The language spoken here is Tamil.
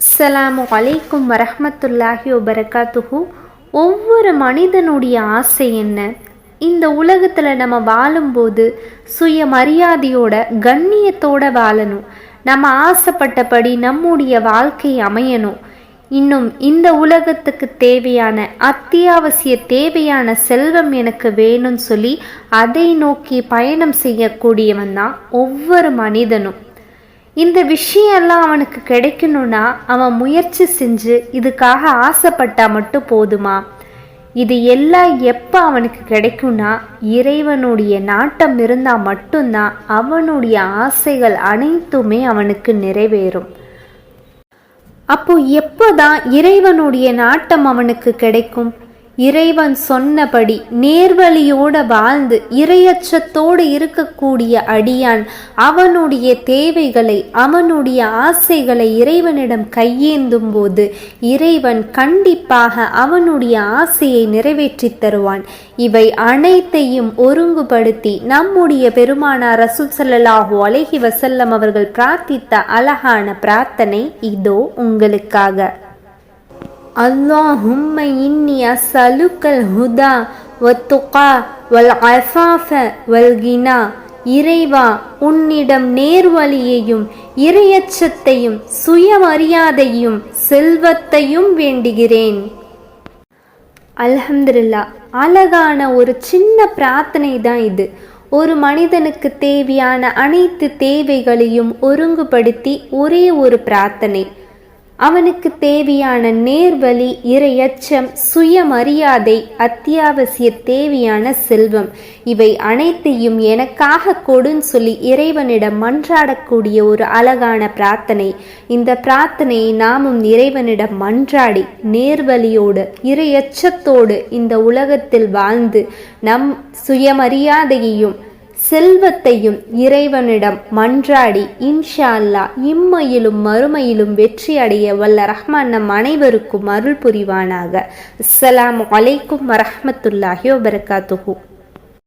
அஸ்ஸலாமு அலைக்கும் வரஹமத்துல்லாஹி வபரகாத்துஹு. ஒவ்வொரு மனிதனுடைய ஆசை என்ன? இந்த உலகத்தில் நம்ம வாழும்போது சுயமரியாதையோட கண்ணியத்தோட வாழணும். நம்ம ஆசைப்பட்டபடி நம்முடைய வாழ்க்கை அமையணும். இன்னும் இந்த உலகத்துக்கு தேவையான அத்தியாவசிய தேவையான செல்வம் எனக்கு வேணும்னு சொல்லி அதை நோக்கி பயணம் செய்யக்கூடியவன் தான் ஒவ்வொரு மனிதனும். இந்த விஷயம்லாம் அவனுக்கு கிடைக்கணும்னா அவன் முயற்சி செஞ்சு இதுக்காக ஆசைப்பட்டா மட்டும் போதுமா? இது எல்லாம் எப்போ அவனுக்கு கிடைக்கும்னா இறைவனுடைய நாட்டம் இருந்தால் மட்டும்தான் அவனுடைய ஆசைகள் அனைத்துமே அவனுக்கு நிறைவேறும். அப்போ எப்போதான் இறைவனுடைய நாட்டம் அவனுக்கு கிடைக்கும்? இறைவன் சொன்னபடி நேர்வழியோடு வாழ்ந்து இரையச்சத்தோடு இருக்கக்கூடிய அடியான் அவனுடைய தேவைகளை அவனுடைய ஆசைகளை இறைவனிடம் கையேந்தும் போது இறைவன் கண்டிப்பாக அவனுடைய ஆசையை நிறைவேற்றி தருவான். இவை அனைத்தையும் ஒருங்குபடுத்தி நம்முடைய பெருமானார் ரசூல் சல்லாஹூ அலஹி வசல்லம் அவர்கள் பிரார்த்தித்த அழகான பிரார்த்தனை இதோ உங்களுக்காக. اللهم إني أسألك الهدى والتقى والعفاف والغنى இறைவா உன்னிடம் நேர்வழியையும் இரையச்சத்தையும் சுயமரியாதையும் செல்வத்தையும் வேண்டுகிறேன் அல்ஹம்துலில்லா அழகான ஒரு சின்ன பிரார்த்தனை தான் இது ஒரு மனிதனுக்கு தேவையான அனைத்து தேவைகளையும் ஒருங்குபடுத்தி ஒரே ஒரு பிரார்த்தனை அவனுக்கு தேவையான நேர்வழி இரையச்சம் சுயமரியாதை அத்தியாவசிய தேவையான செல்வம். இவை அனைத்தையும் எனக்காக கொடுன்னு சொல்லி இறைவனிடம் மன்றாடக்கூடிய ஒரு அழகான பிரார்த்தனை. இந்த பிரார்த்தனையை நாமும் இறைவனிடம் மன்றாடி நேர்வழியோடு இரையச்சத்தோடு இந்த உலகத்தில் வாழ்ந்து நம் சுயமரியாதையையும் செல்வத்தையும் இறைவனிடம் மன்றாடி இன்ஷா அல்லா இம்மையிலும் மறுமையிலும் வெற்றி அடைய வல்ல ரஹ்மான் நம் அனைவருக்கும் அருள் புரிவானாக. அஸ்ஸலாம் அலைக்கும் வரமத்துல்லாஹி வபர்காத்துஹூ.